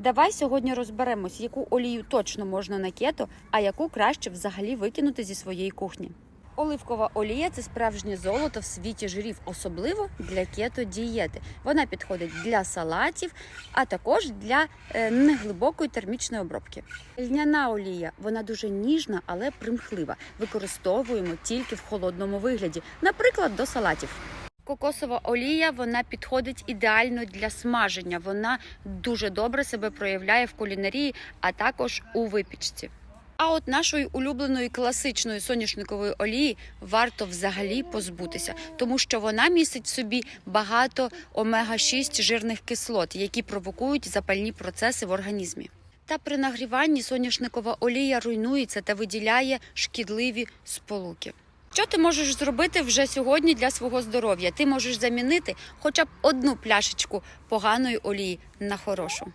Давай сьогодні розберемось, яку олію точно можна на кето, а яку краще взагалі викинути зі своєї кухні. Оливкова олія це справжнє золото в світі жирів, особливо для кето дієти. Вона підходить для салатів, а також для е, неглибокої термічної обробки. Льняна олія вона дуже ніжна, але примхлива. Використовуємо тільки в холодному вигляді, наприклад, до салатів. Кокосова олія вона підходить ідеально для смаження. Вона дуже добре себе проявляє в кулінарії, а також у випічці. А от нашої улюбленої класичної соняшникової олії варто взагалі позбутися, тому що вона містить в собі багато омега-6 жирних кислот, які провокують запальні процеси в організмі. Та при нагріванні соняшникова олія руйнується та виділяє шкідливі сполуки. Що ти можеш зробити вже сьогодні для свого здоров'я? Ти можеш замінити хоча б одну пляшечку поганої олії на хорошу.